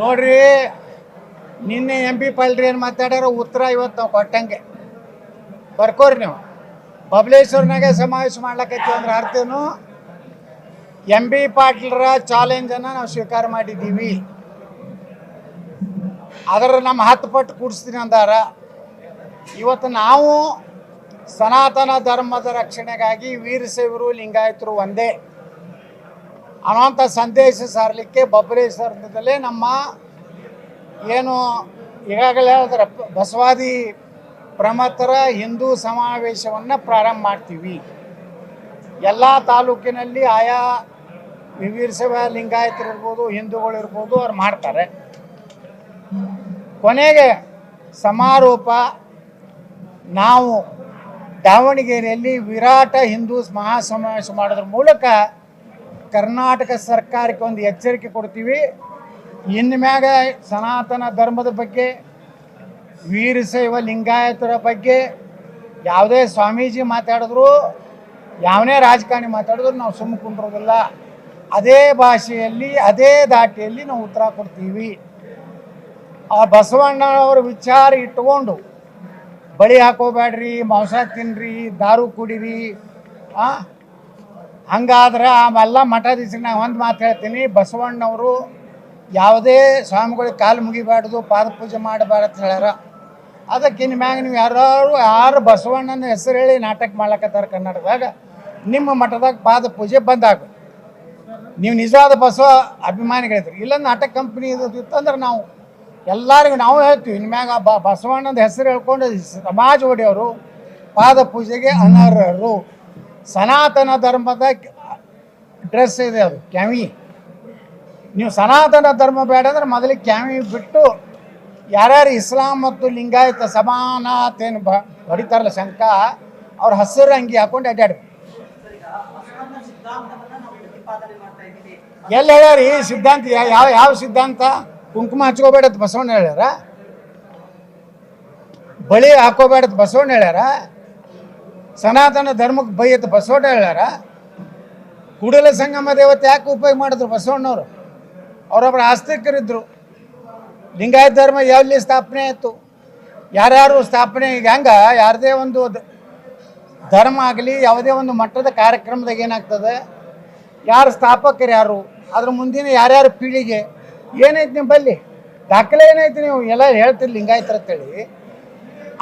ನೋಡ್ರಿ, ನಿನ್ನೆ M P Palri ಏನು ಮಾತಾಡ್ಯಾರ ಉತ್ತರ ಇವತ್ತು ನಾವು ಕೊಟ್ಟಂಗೆ. ಬರ್ಕೋರಿ ನೀವು. ಬಬಲೇಶ್ವರ್ನಾಗೆ ಸಮಾವೇಶ ಮಾಡ್ಲಕ್ಕೈತಿ ಅಂದ್ರೆ ಅರ್ಥನು ಎಂ ಬಿ ಪಾಟೀಲ್ರ ಚಾಲೆಂಜನ್ನು ನಾವು ಸ್ವೀಕಾರ ಮಾಡಿದ್ದೀವಿ. ಅದರ ನಮ್ಮ ಹತ್ತು ಪಟ್ಟು ಕೂಡಿಸ್ತೀನಿ ಅಂದಾರ. ಇವತ್ತು ನಾವು ಸನಾತನ ಧರ್ಮದ ರಕ್ಷಣೆಗಾಗಿ ವೀರಶೈವರು ಲಿಂಗಾಯತರು ಒಂದೇ. ಅನ್ನುವಂಥ ಸಂದೇಶ ಸಾರಲಿಕ್ಕೆ ಬಬಲೇಶ್ವರದಲ್ಲೇ ನಮ್ಮ ಏನು ಈಗಾಗಲೇ ಹೇಳಿದ್ರೆ ಬಸವಾದಿ ಪ್ರಮತರ ಹಿಂದೂ ಸಮಾವೇಶವನ್ನು ಪ್ರಾರಂಭ ಮಾಡ್ತೀವಿ. ಎಲ್ಲ ತಾಲೂಕಿನಲ್ಲಿ ಆಯಾ ವಿವೀರ್ಸವ ಲಿಂಗಾಯತರಿರ್ಬೋದು ಹಿಂದೂಗಳಿರ್ಬೋದು ಅವ್ರು ಮಾಡ್ತಾರೆ. ಕೊನೆಗೆ ಸಮಾರೋಪ, ನಾವು ದಾವಣಗೆರೆಯಲ್ಲಿ ವಿರಾಟ ಹಿಂದೂ ಮಹಾಸಮಾವೇಶ ಮಾಡೋದ್ರ ಮೂಲಕ ಕರ್ನಾಟಕ ಸರ್ಕಾರಕ್ಕೆ ಒಂದು ಎಚ್ಚರಿಕೆ ಕೊಡ್ತೀವಿ. ಇನ್ನು ಮ್ಯಾಗ ಸನಾತನ ಧರ್ಮದ ಬಗ್ಗೆ, ವೀರಶೈವ ಲಿಂಗಾಯತರ ಬಗ್ಗೆ ಯಾವುದೇ ಸ್ವಾಮೀಜಿ ಮಾತಾಡಿದ್ರು, ಯಾವನೇ ರಾಜಕಾರಣಿ ಮಾತಾಡಿದ್ರು ನಾವು ಸುಮ್ಮ ಕುಂಡ್ರೋದಿಲ್ಲ ಅದೇ ಭಾಷೆಯಲ್ಲಿ, ಅದೇ ದಾಟಿಯಲ್ಲಿ ನಾವು ಉತ್ತರ ಕೊಡ್ತೀವಿ. ಆ ಬಸವಣ್ಣನವರ ವಿಚಾರ ಇಟ್ಕೊಂಡು ಬಳಿ ಹಾಕೋಬೇಡ್ರಿ, ಮಾಂಸ ತಿನ್ರಿ, ದಾರು ಕುಡೀರಿ, ಆ ಹಂಗಾದ್ರೆ ಆಮೆಲ್ಲ ಮಠಾಧೀಶರಿಗೆ ನಾನು ಒಂದು ಮಾತು ಹೇಳ್ತೀನಿ. ಬಸವಣ್ಣವರು ಯಾವುದೇ ಸ್ವಾಮಿಗಳಿಗೆ ಕಾಲು ಮುಗಿಬಾರ್ದು ಪಾದ ಪೂಜೆ ಮಾಡಬಾರ್ದು ಹೇಳ್ಯಾರ. ಅದಕ್ಕೆ ಇನ್ನು ಮ್ಯಾಗ ನೀವು ಯಾರು ಯಾರು ಬಸವಣ್ಣನ ಹೆಸರು ಹೇಳಿ ನಾಟಕ ಮಾಡ್ಲಕತ್ತಾರ ಕನ್ನಡದಾಗ ನಿಮ್ಮ ಮಠದಾಗ ಪಾದ ಪೂಜೆ ಬಂದಾಗ ನೀವು ನಿಜವಾದ ಬಸವ ಅಭಿಮಾನಿಗಳಿದ್ರಿ. ಇಲ್ಲ ನಾಟಕ ಕಂಪ್ನಿ ಇದು ನಾವು ಎಲ್ಲರಿಗೂ ನಾವು ಹೇಳ್ತೀವಿ. ಇನ್ನು ಮ್ಯಾಗ ಬ, ಬಸವಣ್ಣನ ಹೆಸರು ಹೇಳ್ಕೊಂಡು ಸಮಾಜ ಒಡೆಯವರು ಪಾದ ಪೂಜೆಗೆ ಅನರ್ಹರು. ಸನಾತನ ಧರ್ಮದ ಡ್ರೆಸ್ ಇದೆ ಅದು ಕ್ಯಾವಿ ನೀವು ಸನಾತನ ಧರ್ಮ ಬೇಡ ಅಂದ್ರೆ ಮೊದಲು ಕ್ಯಾವಿ ಬಿಟ್ಟು ಯಾರ್ಯಾರು ಇಸ್ಲಾಂ ಮತ್ತು ಲಿಂಗಾಯತ ಸಮಾನತೇನು ಬ ಶಂಕ, ಅವ್ರ ಹಸಿರು ಅಂಗಿ ಹಾಕೊಂಡು ಅಡ್ಡಾಡಿ. ಎಲ್ಲಿ ಹೇಳ್ಯಾರಿ? ಸಿದ್ಧಾಂತ ಯಾವ ಯಾವ ಸಿದ್ಧಾಂತ? ಕುಂಕುಮ ಹಚ್ಕೋಬೇಡ ಬಸವಣ್ಣ ಹೇಳ್ಯಾರ. ಬಳಿ ಹಾಕೋಬೇಡ ಅಂತ ಬಸವಣ್ಣ ಹೇಳ್ಯಾರ. ಸನಾತನ ಧರ್ಮಕ್ಕೆ ಬೈಯತ್ ಬಸವಣ್ಣ ಹೇಳ್ಯಾರ. ಕೂಡಲ ಸಂಗಮ ದೇವತೆ ಯಾಕೆ ಉಪಯೋಗ ಮಾಡಿದ್ರು ಬಸವಣ್ಣವರು? ಅವರೊಬ್ಬರು ಆಸ್ತಿಕರಿದ್ದರು ಲಿಂಗಾಯತ ಧರ್ಮ ಎಲ್ಲಿ ಸ್ಥಾಪನೆ ಆಯಿತು? ಯಾರ್ಯಾರು ಸ್ಥಾಪನೆ ಈಗ ಹೆಂಗೆ? ಯಾರದೇ ಒಂದು ಧರ್ಮ ಆಗಲಿ, ಯಾವುದೇ ಒಂದು ಮಟ್ಟದ ಕಾರ್ಯಕ್ರಮದಾಗ ಏನಾಗ್ತದೆ? ಯಾರು ಸ್ಥಾಪಕರು ಯಾರು? ಅದ್ರ ಮುಂದಿನ ಯಾರ್ಯಾರು ಪೀಳಿಗೆ? ಏನೈತಿ ನಿಮ್ಮಲ್ಲಿ ದಾಖಲೆ ಏನೈತಿ ನೀವು? ಎಲ್ಲ ಹೇಳ್ತೀರಿ ಲಿಂಗಾಯತರ ಅಂತೇಳಿ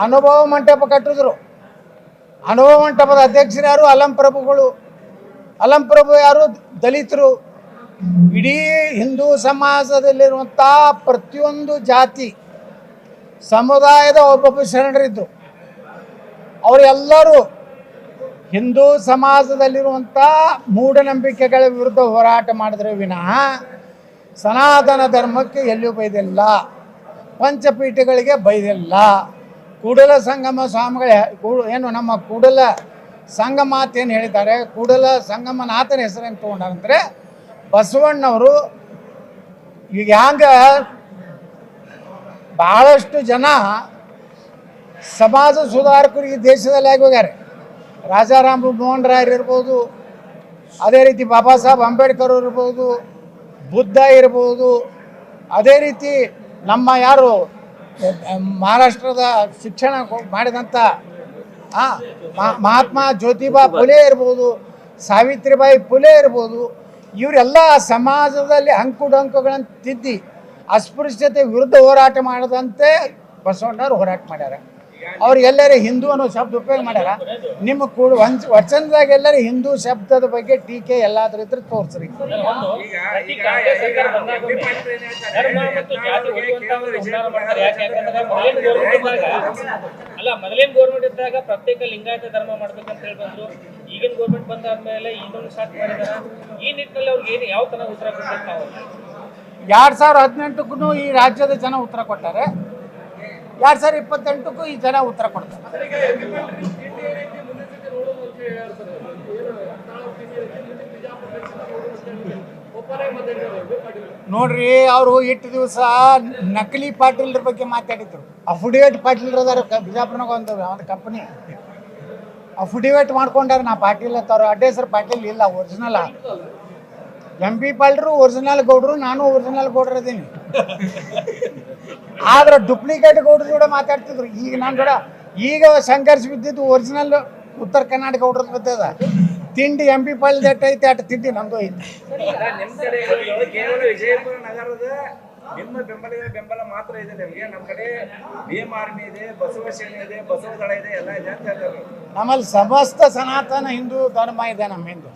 ಅನುಭವ ಮಂಟಪ ಕಟ್ಟಿದ್ರು. ಅನುಭವ ಮಂಟಪದ ಅಧ್ಯಕ್ಷರು ಯಾರು? ಅಲಂ ಪ್ರಭುಗಳು. ಅಲಂ ಪ್ರಭು ಯಾರು? ದಲಿತರು. ಇಡೀ ಹಿಂದೂ ಸಮಾಜದಲ್ಲಿರುವಂಥ ಪ್ರತಿಯೊಂದು ಜಾತಿ, ಸಮುದಾಯದ ಒಬ್ಬೊಬ್ಬ ಶರಣರಿದ್ದರು ಅವರೆಲ್ಲರೂ ಹಿಂದೂ ಸಮಾಜದಲ್ಲಿರುವಂಥ ಮೂಢನಂಬಿಕೆಗಳ ವಿರುದ್ಧ ಹೋರಾಟ ಮಾಡಿದ್ರೆ ವಿನಃ ಸನಾತನ ಧರ್ಮಕ್ಕೆ ಎಲ್ಲಿಯೂ ಬೈದಿಲ್ಲ. ಪಂಚಪೀಠಗಳಿಗೆ ಬೈದಿಲ್ಲ. ಕೂಡಲ ಸಂಗಮ ಸ್ವಾಮಿಗಳ ಏನು ನಮ್ಮ ಕೂಡಲ ಸಂಗಮಾತ್ ಏನು ಹೇಳಿದ್ದಾರೆ? ಕೂಡಲ ಸಂಗಮನಾಥನ ಹೆಸರನ್ನು ತೊಗೊಂಡಾರಂದ್ರೆ ಬಸವಣ್ಣವರು ಈಗ ಹ್ಯಾಂಗ ಭಾಳಷ್ಟು ಜನ ಸಮಾಜ ಸುಧಾರಕರಿಗೆ ದೇಶದಲ್ಲಿ ಆಗಿ ಹೋಗ್ಯಾರೆ. ರಾಜಾರಾಮ್ ಮೋಹನ್ ರಾಯರ್ ಇರ್ಬೋದು ಅದೇ ರೀತಿ ಬಾಬಾ ಸಾಹೇಬ್ ಅಂಬೇಡ್ಕರ್ ಇರ್ಬೋದು ಬುದ್ಧ ಇರ್ಬೋದು, ಅದೇ ರೀತಿ ನಮ್ಮ ಯಾರು ಮಹಾರಾಷ್ಟ್ರದ ಶಿಕ್ಷಣ ಮಾಡಿದಂಥ ಮಹಾತ್ಮ ಜ್ಯೋತಿಬಾ ಫುಲೆ ಇರ್ಬೋದು, ಸಾವಿತ್ರಿಬಾಯಿ ಫುಲೆ ಇರ್ಬೋದು, ಇವರೆಲ್ಲ ಸಮಾಜದಲ್ಲಿ ಅಂಕುಡಂಕುಗಳನ್ನು ತಿದ್ದಿ ಅಸ್ಪೃಶ್ಯತೆ ವಿರುದ್ಧ ಹೋರಾಟ ಮಾಡದಂತೆ ಬಸವಣ್ಣವ್ರು ಹೋರಾಟ ಮಾಡ್ಯಾರ. ಅವ್ರು ಎಲ್ಲರೂ ಹಿಂದೂ ಅನ್ನೋ ಶಬ್ದ ಉಪಯೋಗ ಮಾಡ್ಯಾರ. ನಿಮ್ಮ ಕೂಡ ವಂಚ ವಚನದಾಗ ಎಲ್ಲರೂ ಹಿಂದೂ ಶಬ್ದದ ಬಗ್ಗೆ ಟೀಕೆ ಎಲ್ಲಾದ್ರೂ ಇದ್ರೆ ತೋರಿಸ್ರಿ. ಒಂದು ಅಲ್ಲ ಮೊದಲಿನ ಗೌರ್ಮೆಂಟ್ ಇದ್ದಾಗ ಪ್ರತ್ಯೇಕ ಲಿಂಗಾಯತ ಧರ್ಮ ಮಾಡ್ಬೇಕಂತ ಹೇಳಿ ಬಂದ್ರು. ಈಗಿನ ಗೌರ್ಮೆಂಟ್ ಬಂದಾದ್ಮೇಲೆ ಇನ್ನೊಂದು ಸ್ಟಾರ್ಟ್ ಮಾಡಿದಾರ. ಈ ನಿಟ್ಟಿನಲ್ಲಿ ಅವ್ರಿಗೆ ಏನು ಯಾವ ತರ ಉತ್ತರ ಕೊಡ್ಬೇಕು ಎರಡ್ ಸಾವಿರದ ಸಾವಿರ ಹದಿನೆಂಟಕ್ಕೂ ಈ ರಾಜ್ಯದ ಜನ ಉತ್ತರ ಕೊಟ್ಟಾರೆ. ಎರಡು ಸಾವಿರದ ಇಪ್ಪತ್ತೆಂಟಕ್ಕೂ ಈ ಜನ ಉತ್ತರ ಕೊಡ್ತಾರೆ. ನೋಡ್ರಿ ಅವರು ಇಟ್ಟು ದಿವಸ ನಕಲಿ ಪಾಟೀಲ್ರ ಬಗ್ಗೆ ಮಾತಾಡಿದ್ರು. ಅಫಿಡೇವಿಟ್ ಪಾಟೀಲ್ರ ಅದಾರ ಬಿಜಾಪುರನಾಗ ಒಂದು ಒಂದು ಕಂಪನಿ ಅಫಿಡೇವಿಟ್ ಮಾಡ್ಕೊಂಡಾರ ನಾ ಪಾಟೀಲ್ ಅಂತ ಅಡ್ಡೇಸರ್ ಅಡ್ಡ ಪಾಟೀಲ್ ಇಲ್ಲ ಒರಿಜಿನಲ್ ಎಂ ಪಿ ಪಾಲ್ರು ಒರಿಜಿನಲ್ ಗೌಡ್ರು ನಾನು ಒರಿಜಿನಲ್ ಗೌಡ್ರ ಅದೀನಿ ಆದ್ರೆ ಡುಪ್ಲಿಕೇಟ್ ಗೌಡ್ರು ಕೂಡ ಮಾತಾಡ್ತಿದ್ರು. ಈಗ ನಾನು ಕೂಡ ಈಗ ಸಂಘರ್ಷ ಬಿದ್ದಿದ್ದು ಒರಿಜಿನಲ್ ಉತ್ತರ ಕರ್ನಾಟಕ ಗೌಡ್ರ ಬಿದ್ದದ. ತಿಂಡಿ ಎಂ ಪಿ ಪಾಲ್ ದಟ್ ಐತೆ ಅಟ್ ತಿಂಡಿ ನಮ್ದು ಐತಿ. ವಿಜಯಪುರ ನಗರದ ನಿಮ್ಮ ಬೆಂಬಲಿಗ ಬೆಂಬಲ ಮಾತ್ರ ಇದೆ ನಿಮ್ಗೆ. ನಮ್ ಕಡೆ ಭೀಮ್ ಆರ್ಮಿ ಇದೆ ಬಸವ ಸೇನೆ ಇದೆ ಬಸವ ದಳ ಇದೆ ಎಲ್ಲ ಇದೆ ಅಂತ ಹೇಳ್ತಾರೆ ನಮ್ಮಲ್ಲಿ ಸಮಸ್ತ ಸನಾತನ ಹಿಂದೂ ಧರ್ಮ ಇದೆ ನಮ್ಮ ಹಿಂದೂ.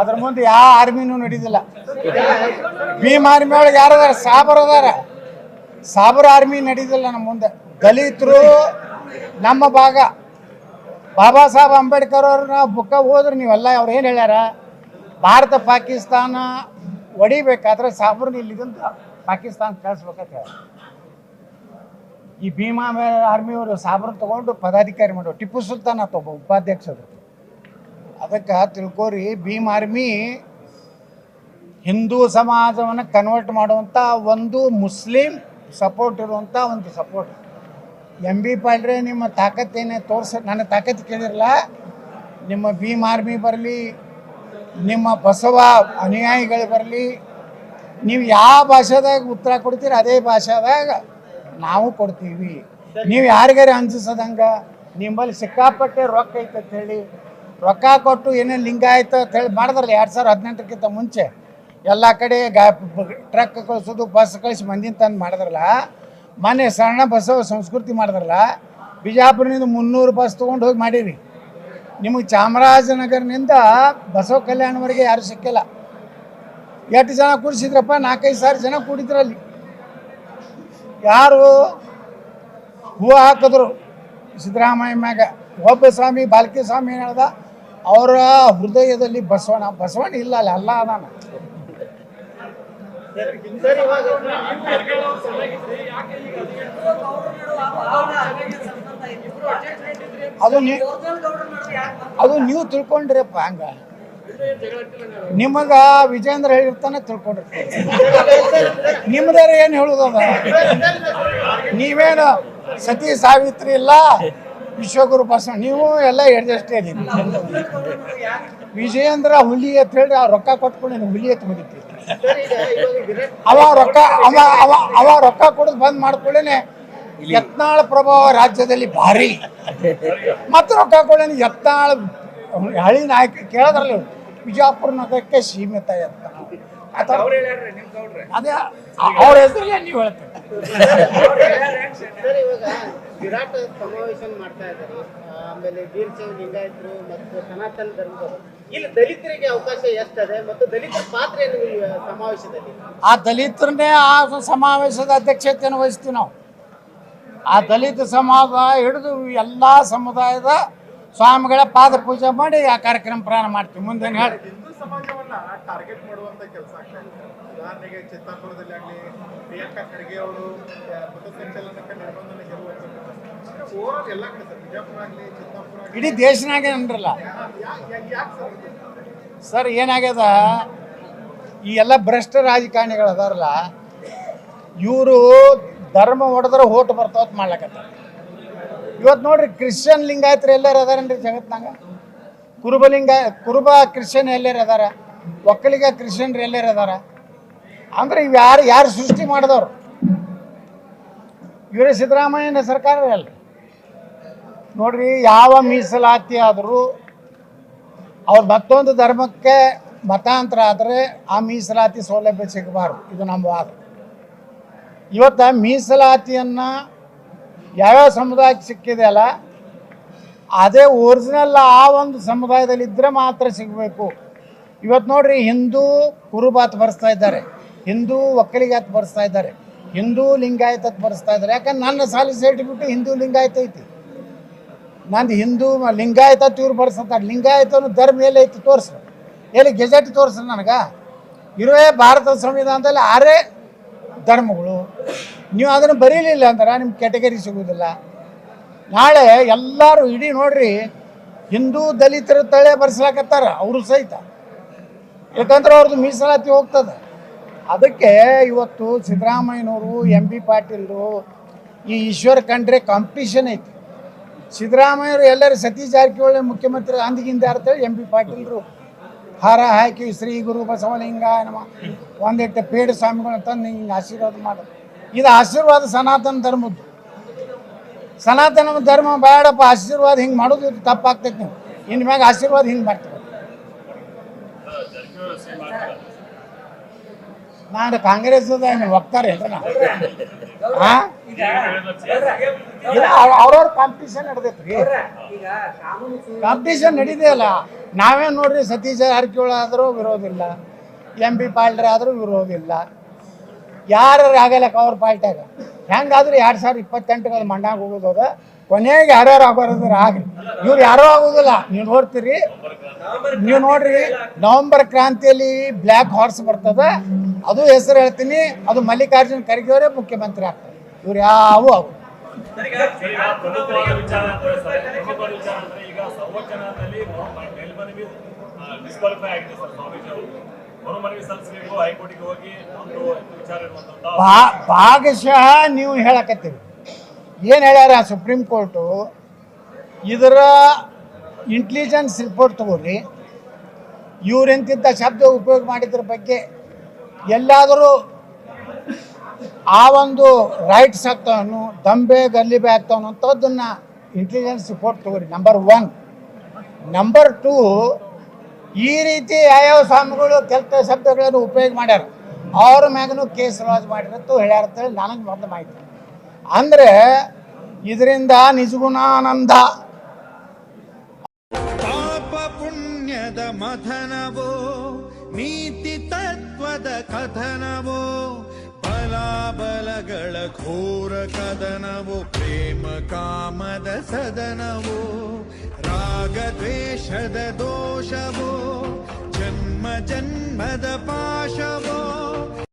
ಅದ್ರ ಮುಂದೆ ಯಾವ ಆರ್ಮಿನೂ ನಡೀದಿಲ್ಲ. ಭೀಮ್ ಆರ್ಮಿ ಒಳಗೆ ಯಾರದಾರ ಸಾಬರ್ ಅದಾರ. ಸಾಬರ್ ಆರ್ಮಿ ನಡೀದಿಲ್ಲ ನಮ್ಮ ಮುಂದೆ. ದಲಿತರು ನಮ್ಮ ಭಾಗ. ಬಾಬಾ ಸಾಹೇಬ್ ಅಂಬೇಡ್ಕರ್ ಅವ್ರನ್ನ ಬುಕ್ಕ ಹೋದ್ರೆ ನೀವೆಲ್ಲ, ಅವ್ರು ಏನು ಹೇಳ್ಯಾರ? ಭಾರತ, ಪಾಕಿಸ್ತಾನ ಒಡಿಬೇಕಾದ್ರೆ ಸಾಬ್ರನ್ನ ಇಲ್ಲಿಂದ ಪಾಕಿಸ್ತಾನ ಕಳಿಸ್ಬೇಕಂತ ಹೇಳ ಈ ಭೀಮಾ ಆರ್ಮಿಯವರು ಸಾಬರ್ ತಗೊಂಡು ಪದಾಧಿಕಾರಿ ಮಾಡೋ ಟಿಪ್ಪು ಸುಲ್ತಾನ ಆತ ಉಪಾಧ್ಯಕ್ಷರು. ಅದಕ್ಕೆ ತಿಳ್ಕೋರಿ, ಭೀಮ್ ಆರ್ಮಿ ಹಿಂದೂ ಸಮಾಜವನ್ನು ಕನ್ವರ್ಟ್ ಮಾಡುವಂಥ ಒಂದು ಮುಸ್ಲಿಂ ಸಪೋರ್ಟ್ ಇರುವಂಥ ಒಂದು ಸಪೋರ್ಟ್. ಎಂ ಬಿ ಪಾಲ್ರೆ ನಿಮ್ಮ ತಾಕತ್ತೇನೆ ತೋರ್ಸ, ನನ್ನ ತಾಕತ್ತು ಕೇಳಿರಲ್ಲ? ನಿಮ್ಮ ಭೀಮ್ ಆರ್ಮಿ ಬರಲಿ, ನಿಮ್ಮ ಬಸವ ಅನುಯಾಯಿಗಳು ಬರಲಿ, ನೀವು ಯಾವ ಭಾಷೆದಾಗ ಉತ್ತರ ಕೊಡ್ತೀರಿ ಅದೇ ಭಾಷೆದಾಗ ನಾವು ಕೊಡ್ತೀವಿ. ನೀವು ಯಾರಿಗಾರ ಅನ್ಸಿಸದಂಗ, ನಿಮ್ಮಲ್ಲಿ ಸಿಕ್ಕಾಪಟ್ಟೆ ರೊಕ್ಕ ಐತೆ ಅಂತ ಹೇಳಿ, ರೊಕ್ಕ ಕೊಟ್ಟು ಏನೇನು ಲಿಂಗಾಯತ ಅಂತ ಹೇಳಿ ಮಾಡಿದ್ರಲ್ಲ ಎರಡು ಸಾವಿರ ಹದಿನೆಂಟಕ್ಕಿಂತ ಮುಂಚೆ. ಎಲ್ಲ ಕಡೆ ಗಾ ಟ್ರಕ್ ಕಳಿಸೋದು, ಬಸ್ ಕಳಿಸಿ ಮಂದಿನ ತಂದು ಮಾಡಿದ್ರಲ್ಲ, ಮೊನ್ನೆ ಸಣ್ಣ ಬಸವ ಸಂಸ್ಕೃತಿ ಮಾಡಿದ್ರಲ್ಲ ಬಿಜಾಪುರದಿಂದ ಮುನ್ನೂರು ಬಸ್ ತೊಗೊಂಡು ಹೋಗಿ ಮಾಡೀರಿ. ನಿಮಗೆ ಚಾಮರಾಜನಗರನಿಂದ ಬಸವ ಕಲ್ಯಾಣವರೆಗೆ ಯಾರು ಸಿಕ್ಕಿಲ್ಲ. ಎಷ್ಟು ಜನ ಕೂಡಿಸಿದ್ರಪ್ಪ ನಾಲ್ಕೈದು ಸಾವಿರ ಜನ ಕೂಡಿದ್ರಲ್ಲಿ ಯಾರು ಹೂವು ಹಾಕಿದ್ರು? ಸಿದ್ದರಾಮಯ್ಯ ಮ್ಯಾಗ. ಒಬ್ಬ ಸ್ವಾಮಿ ಬಾಲ್ಕಿ ಸ್ವಾಮಿ ಏನು ಅವರ ಹೃದಯದಲ್ಲಿ ಬಸವಣ್ಣ ಬಸವಣ್ಣ ಇಲ್ಲ ಅಲ್ಲ ಅಲ್ಲ ಅದಾನ. ಅದು ನೀವು ಅದು ನೀವು ತಿಳ್ಕೊಂಡ್ರಪ್ಪ ಹಂಗ. ನಿಮಗ ವಿಜೇಂದ್ರ ಹೇಳಿರ್ತಾನೆ ತಿಳ್ಕೊಂಡಿರ್ತೀರಿ ನಿಮ್ದಾರ ಏನು ಹೇಳುದದ ನೀವೇನು ಸತಿ ಸಾವಿತ್ರಿ ಇಲ್ಲ, ವಿಶ್ವಗುರು ಬಸವ, ನೀವು ಎಲ್ಲ ಎಡ್ಜಸ್ಟ್ ಇದೀನಿ ವಿಜಯೇಂದ್ರ ಹುಲಿ ಅಂತ ಹೇಳಿ ಆ ರೊಕ್ಕ ಕೊಟ್ಕೊಂಡು ಹುಲಿ ಎತ್ತ ಮುಗಿತೀವಿ ಅವ ರೊಕ್ಕ ಅವ ಅವ ಅವ ರೊಕ್ಕ ಕೊಡೋದು ಬಂದ್ ಮಾಡ್ಕೊಳ್ಳೇನೆ. ಯತ್ನಾಳ ಪ್ರಭಾವ ರಾಜ್ಯದಲ್ಲಿ ಭಾರಿ. ಮತ್ತೆ ರೊಕ್ಕ ಕೊಡೇನೆ ಯತ್ನಾಳ ಹಳಿ ನಾಯಕ ಕೇಳಿದ್ರಲ್ಲ. ಬಿಜಾಪುರ ನಗರಕ್ಕೆ ಸೀಮಿತ ಯತ್ನಾಳ. ಅದೇ ಅವ್ರ ಹೆಸರಿಗೆ ನೀವು ಹೇಳ್ತೀರಿ. ವಿರಾಟ್ ಸಮಾವೇಶ ಮಾಡ್ತಾ ಇದ್ದಾರೆ. ಆಮೇಲೆ ವೀರಶೈವ ಲಿಂಗಾಯತರು ಮತ್ತು ಸನಾತನ ಧರ್ಮದವರು. ಇಲ್ಲಿ ದಲಿತರಿಗೆ ಅವಕಾಶ ಎಷ್ಟಿದೆ ಮತ್ತು ದಲಿತರ ಪಾತ್ರ ಏನು ಈ ಸಮಾವೇಶದಲ್ಲಿ? ಆ ದಲಿತರನ್ನೇ ಆ ಸಮಾವೇಶದ ಅಧ್ಯಕ್ಷತೆಯನ್ನು ವಹಿಸ್ತೀವಿ ನಾವು. ಆ ದಲಿತ ಸಮಾಜ ಹಿಡಿದು ಎಲ್ಲ ಸಮುದಾಯದ ಸ್ವಾಮಿಗಳ ಪಾದ ಪೂಜೆ ಮಾಡಿ ಆ ಕಾರ್ಯಕ್ರಮ ಪ್ರಾರಂಭ ಮಾಡ್ತೀವಿ. ಮುಂದೆ ಹೇಳಿ ಹಿಂದೂ ಸಮಾಜವನ್ನ ಟಾರ್ಗೆಟ್ ಮಾಡುವಂತ ಕೆಲಸ ಆಗ್ತಾ ಇದೆ. ಉದಾಹರಣೆಗೆ ಚಿತ್ತಾಪುರದಲ್ಲಿ ಆಗಲಿ ಪ್ರಿಯಾಂಕಾ ಖರ್ಗೆ ಅವರು ಪಥಸಂಚಲನಕ್ಕೆ ನಿರ್ಬಂಧನ ಹೇರುವಂಥದ್ದು ಓವರ್ ಎಲ್ಲ ಕಡೆ ಸರ್ ಬಿಜಾಪುರ ಆಗಲಿ ಚಿತ್ತಾಪುರ ಇಡೀ ದೇಶನಾಗೆ ಅನ್ರಲ್ಲ ಯಾಕೆ ಸರ್ ಇದು? ಸರ್ ಏನಾಗ್ಯದ? ಈ ಎಲ್ಲ ಭ್ರಷ್ಟ ರಾಜಕಾರಣಿಗಳು ಅದಾರಲ್ಲ ಇವರು ಧರ್ಮ ಹೊಡೆದ್ರೆ ಓಟ್ ಬರ್ತಾವತ್ ಮಾಡ್ಲಕತ್ತ ಇವತ್ತು ನೋಡ್ರಿ ಕ್ರಿಶ್ಚಿಯನ್ ಲಿಂಗಾಯತರು ಎಲ್ಲರೂ ಅದಾರೇನ್ರಿ ಜಗತ್ನಾಗ? ಕುರುಬ ಲಿಂಗ ಕುರುಬ ಕ್ರಿಶ್ಚಿಯನ್ ಎಲ್ಲರೂ ಅದಾರ? ಒಕ್ಕಲಿಗ ಕ್ರಿಶ್ಚಿಯನ್ರು ಎಲ್ಲರೂ ಅದಾರ? ಅಂದ್ರೆ ಇವು ಯಾರು ಯಾರು ಸೃಷ್ಟಿ ಮಾಡಿದವ್ರು? ಇವರೇ ಸಿದ್ದರಾಮಯ್ಯನ ಸರ್ಕಾರ ಅಲ್ರಿ. ನೋಡ್ರಿ ಯಾವ ಮೀಸಲಾತಿ ಆದರೂ ಅವ್ರು ಮತ್ತೊಂದು ಧರ್ಮಕ್ಕೆ ಮತಾಂತರ ಆದರೆ ಆ ಮೀಸಲಾತಿ ಸೌಲಭ್ಯ ಸಿಗಬಾರ್ದು. ಇದು ನಮ್ಮ ವಾದ. ಇವತ್ತು ಮೀಸಲಾತಿಯನ್ನು ಯಾವ್ಯಾವ ಸಮುದಾಯಕ್ಕೆ ಸಿಕ್ಕಿದೆಯಲ್ಲ ಅದೇ ಒರಿಜಿನಲ್ ಆ ಒಂದು ಸಮುದಾಯದಲ್ಲಿ ಇದ್ದರೆ ಮಾತ್ರ ಸಿಗಬೇಕು. ಇವತ್ತು ನೋಡ್ರಿ ಹಿಂದೂ ಕುರುಬಾತ್ ಬರೆಸ್ತಾ ಇದ್ದಾರೆ. ಹಿಂದೂ ಒಕ್ಕಲಿಗಾತ್ ಬರೆಸ್ತಾ ಇದ್ದಾರೆ. ಹಿಂದೂ ಲಿಂಗಾಯತತ್ ಬರೆಸ್ತಾ ಇದ್ದಾರೆ. ಯಾಕಂದ್ರೆ ನನ್ನ ಸಾಲಿ ಬಿಟ್ಟು ಹಿಂದೂ ಲಿಂಗಾಯತ ಐತಿ. ನಂದು ಹಿಂದೂ ಲಿಂಗಾಯತ ಇವ್ರು ಬರ್ಸಂತಾರೆ. ಲಿಂಗಾಯತನು ಧರ್ಮ ಎಲ್ಲಿ ಐತಿ ತೋರಿಸ್ರಿ ಎಲ್ಲಿ ಗೆಜೆಟ್ ತೋರಿಸ್ರಿ ನನಗೆ? ಇರುವೇ ಭಾರತದ ಸಂವಿಧಾನದಲ್ಲಿ ಆರೇ ಧರ್ಮಗಳು. ನೀವು ಅದನ್ನು ಬರೀಲಿಲ್ಲ ಅಂದ್ರೆ ನಿಮ್ಮ ಕ್ಯಾಟಗರಿ ಸಿಗುವುದಿಲ್ಲ ನಾಳೆ ಎಲ್ಲರೂ ಇಡೀ ನೋಡ್ರಿ ಹಿಂದೂ ದಲಿತರ ತಳೆ ಬರ್ಸ್ಲಾಕತ್ತಾರ, ಅವರು ಸಹಿತ. ಯಾಕಂದ್ರೆ ಅವ್ರದ್ದು ಮೀಸಲಾತಿ ಹೋಗ್ತದೆ. ಅದಕ್ಕೆ ಇವತ್ತು ಸಿದ್ದರಾಮಯ್ಯನವರು ಎಂ ಬಿ ಪಾಟೀಲ್ರು ಈ ಈಶ್ವರ್ ಖಂಡ್ರೆ ಕಾಂಪಿಟಿಷನ್ ಐತಿ. ಸಿದ್ದರಾಮಯ್ಯರು ಎಲ್ಲರೂ ಸತೀಶ್ ಜಾರಕಿಹೊಳಿ ಮುಖ್ಯಮಂತ್ರಿ ಅಂದಿಗಿಂದ ಅಂತೇಳಿ ಎಂ ಬಿ ಪಾಟೀಲ್ರು. ಹಾರ ಹಾಕಿ ಶ್ರೀ ಗುರು ಬಸವಲಿಂಗ ನಮ್ಮ ಒಂದಿಟ್ಟು ಪೇಡ ಸ್ವಾಮಿಗಳನ್ನ ತಂದು ಹಿಂಗೆ ಆಶೀರ್ವಾದ ಮಾಡೋದು ಇದು ಆಶೀರ್ವಾದ ಸನಾತನ ಧರ್ಮದ್ದು. ಸನಾತನ ಧರ್ಮ ಬೇಡಪ್ಪ, ಆಶೀರ್ವಾದ ಹಿಂಗೆ ಮಾಡೋದು ಇದು ತಪ್ಪಾಗ್ತೈತೆ ನೀವು. ಇನ್ಮ್ಯಾಗ ಆಶೀರ್ವಾದ ಹಿಂಗೆ ಮಾಡ್ತೀವಿ. ನಾನು ಕಾಂಗ್ರೆಸ್ ಹೋಗ್ತಾರೆ ಅವ್ರವ್ರ ಕಾಂಪಿಟೇಷನ್ ನಡೆದೈತ್ರಿ. ಕಾಂಪಿಟೇಷನ್ ನಡೀದೆಯಲ್ಲ ನಾವೇ ನೋಡ್ರಿ ಸತೀಶ್ ಜಾರಕಿಹೊಳಿ ಆದರೂ ವಿರೋಧಿಲ್ಲ ಎಂ ಬಿ ಪಾಲ್ಡ್ರೆ ಆದರೂ ವಿರೋಧಿಲ್ಲ ಯಾರು ಆಗಲ್ಲ ಅವ್ರ ಪಾಲ್ಟ್ಯಾಗ ಹೆಂಗಾದ್ರೂ ಎರಡು ಸಾವಿರದ ಇಪ್ಪತ್ತೆಂಟು ಮಂಡಾಗ ಹೋಗೋದು ಕೊನೆಗೆ ಯಾರ್ಯಾರು ಆಗೋದ್ರ ಆಗ್ರಿ ಇವ್ರು ಯಾರೂ ಆಗೋದಿಲ್ಲ. ನೀವು ನೋಡ್ತೀರಿ. ನೀವು ನೋಡ್ರಿ ನವೆಂಬರ್ ಕ್ರಾಂತಿಯಲ್ಲಿ ಬ್ಲ್ಯಾಕ್ ಹಾರ್ಸ್ ಬರ್ತದ. ಅದು ಹೆಸರು ಹೇಳ್ತೀನಿ. ಅದು ಮಲ್ಲಿಕಾರ್ಜುನ್ ಖರ್ಗೆ ಅವರೇ ಮುಖ್ಯಮಂತ್ರಿ ಆಗ್ತಾರೆ. ಇವ್ರು ಯಾವ ಅವು ಭಾಗಶಃ ನೀವು ಹೇಳಕತ್ತೀರಿ. ಏನು ಹೇಳ್ಯಾರ ಸುಪ್ರೀಂ ಕೋರ್ಟು? ಇದರ ಇಂಟೆಲಿಜೆನ್ಸ್ ರಿಪೋರ್ಟ್ ತಗೋರಿ. ಇವರೆಂತಿಂಥ ಶಬ್ದ ಉಪಯೋಗ ಮಾಡಿದ್ರ ಬಗ್ಗೆ ಎಲ್ಲಾದರೂ ಆ ಒಂದು ರೈಟ್ಸ್ ಆಗ್ತವನು, ದಂಬೆ ಗಲ್ಲಿಬೆ ಆಗ್ತಾವನು ಅಂಥದ್ದನ್ನು ಇಂಟೆಲಿಜೆನ್ಸ್ ರಿಪೋರ್ಟ್ ತಗೋರಿ ನಂಬರ್ ಒನ್ ನಂಬರ್ ಟೂ ಈ ರೀತಿ ಯಾವ್ಯಾವ ಸ್ವಾಮಿಗಳು ಕೆಲಸ ಶಬ್ದಗಳನ್ನು ಉಪಯೋಗ ಮಾಡ್ಯಾರ, ಅವ್ರ ಮ್ಯಾಗನು ಕೇಸ್ ಲಾಜ್ ಮಾಡಿರತ್ತು ಹೇಳ್ಯಾರ ಅಂತೇಳಿ ನನಗೆ ಮೊದಲು ಮಾಹಿತಿ. ಅಂದರೆ ಇದರಿಂದ ನಿಜಗುಣಾನಂದ. ಪಾಪ ಪುಣ್ಯದ ಮಥನವೋ, ನೀತಿ ತತ್ವದ ಕಥನವೋ ಬಲಾಬಲಗಳ ಘೋರ ಕದನವೋ, ಪ್ರೇಮ ಕಾಮದ ಸದನವೋ, ರಾಗ ದ್ವೇಷದ ದೋಷವೋ, ಜನ್ಮ ಜನ್ಮದ ಪಾಶವೋ.